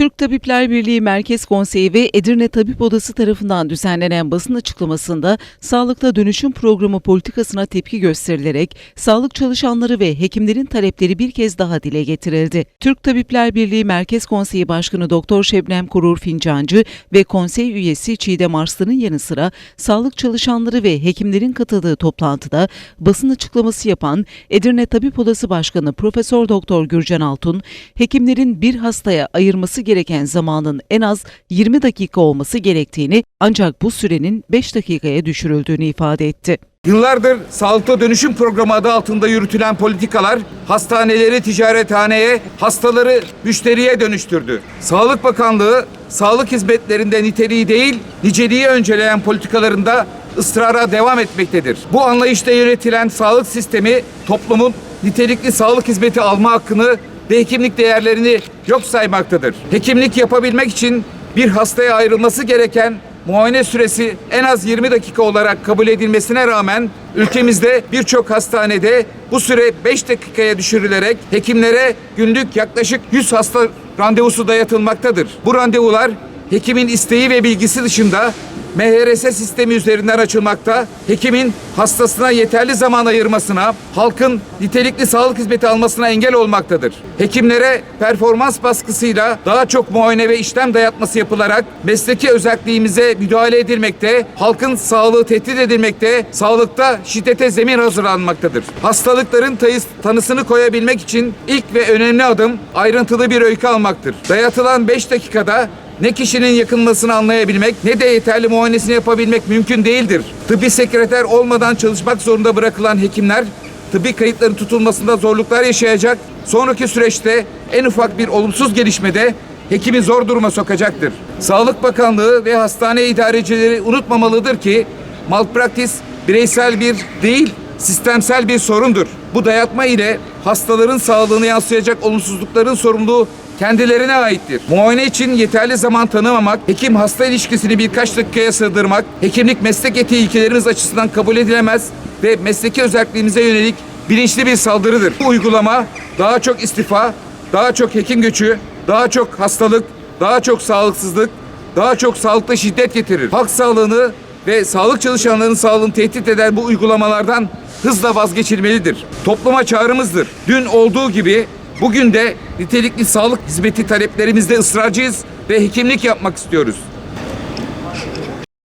Türk Tabipler Birliği Merkez Konseyi ve Edirne Tabip Odası tarafından düzenlenen basın açıklamasında Sağlıkta Dönüşüm Programı politikasına tepki gösterilerek sağlık çalışanları ve hekimlerin talepleri bir kez daha dile getirildi. Türk Tabipler Birliği Merkez Konseyi Başkanı Doktor Şebnem Kurur Fincancı ve konsey üyesi Çiğdem Arslan'ın yanı sıra sağlık çalışanları ve hekimlerin katıldığı toplantıda basın açıklaması yapan Edirne Tabip Odası Başkanı Profesör Doktor Gürcan Altun, hekimlerin bir hastaya ayırması gereken zamanın en az 20 dakika olması gerektiğini ancak bu sürenin 5 dakikaya düşürüldüğünü ifade etti. Yıllardır sağlıkta dönüşüm programı adı altında yürütülen politikalar hastaneleri ticarethaneye, hastaları müşteriye dönüştürdü. Sağlık Bakanlığı sağlık hizmetlerinde niteliği değil, niceliği önceleyen politikalarında ısrara devam etmektedir. Bu anlayışla yönetilen sağlık sistemi toplumun nitelikli sağlık hizmeti alma hakkını ve hekimlik değerlerini yok saymaktadır. Hekimlik yapabilmek için bir hastaya ayrılması gereken muayene süresi en az 20 dakika olarak kabul edilmesine rağmen ülkemizde birçok hastanede bu süre 5 dakikaya düşürülerek hekimlere günlük yaklaşık 100 hasta randevusu dayatılmaktadır. Bu randevular hekimin isteği ve bilgisi dışında MHRS sistemi üzerinden açılmakta, hekimin hastasına yeterli zaman ayırmasına, halkın nitelikli sağlık hizmeti almasına engel olmaktadır. Hekimlere performans baskısıyla daha çok muayene ve işlem dayatması yapılarak mesleki özelliğimize müdahale edilmekte, halkın sağlığı tehdit edilmekte, sağlıkta şiddete zemin hazırlanmaktadır. Hastalıkların tayı- tanısını koyabilmek için ilk ve önemli adım ayrıntılı bir öykü almaktır. Dayatılan 5 dakikada ne kişinin yakınmasını anlayabilmek ne de yeterli muayenesini yapabilmek mümkün değildir. Tıbbi sekreter olmadan çalışmak zorunda bırakılan hekimler tıbbi kayıtların tutulmasında zorluklar yaşayacak. Sonraki süreçte en ufak bir olumsuz gelişmede hekimi zor duruma sokacaktır. Sağlık Bakanlığı ve hastane idarecileri unutmamalıdır ki malpraktis bireysel bir değil sistemsel bir sorundur. Bu dayatma ile hastaların sağlığını yansıyacak olumsuzlukların sorumluluğu kendilerine aittir. Muayene için yeterli zaman tanımamak, hekim hasta ilişkisini birkaç dakikaya sığdırmak, hekimlik meslek etiği ilkelerimiz açısından kabul edilemez ve mesleki özelliğimize yönelik bilinçli bir saldırıdır. Bu uygulama daha çok istifa, daha çok hekim göçü, daha çok hastalık, daha çok sağlıksızlık, daha çok sağlıkta şiddet getirir. Halk sağlığını ve sağlık çalışanlarının sağlığını tehdit eden bu uygulamalardan hızla vazgeçilmelidir. Topluma çağrımızdır. Dün olduğu gibi bugün de nitelikli sağlık hizmeti taleplerimizde ısrarcıyız ve hekimlik yapmak istiyoruz.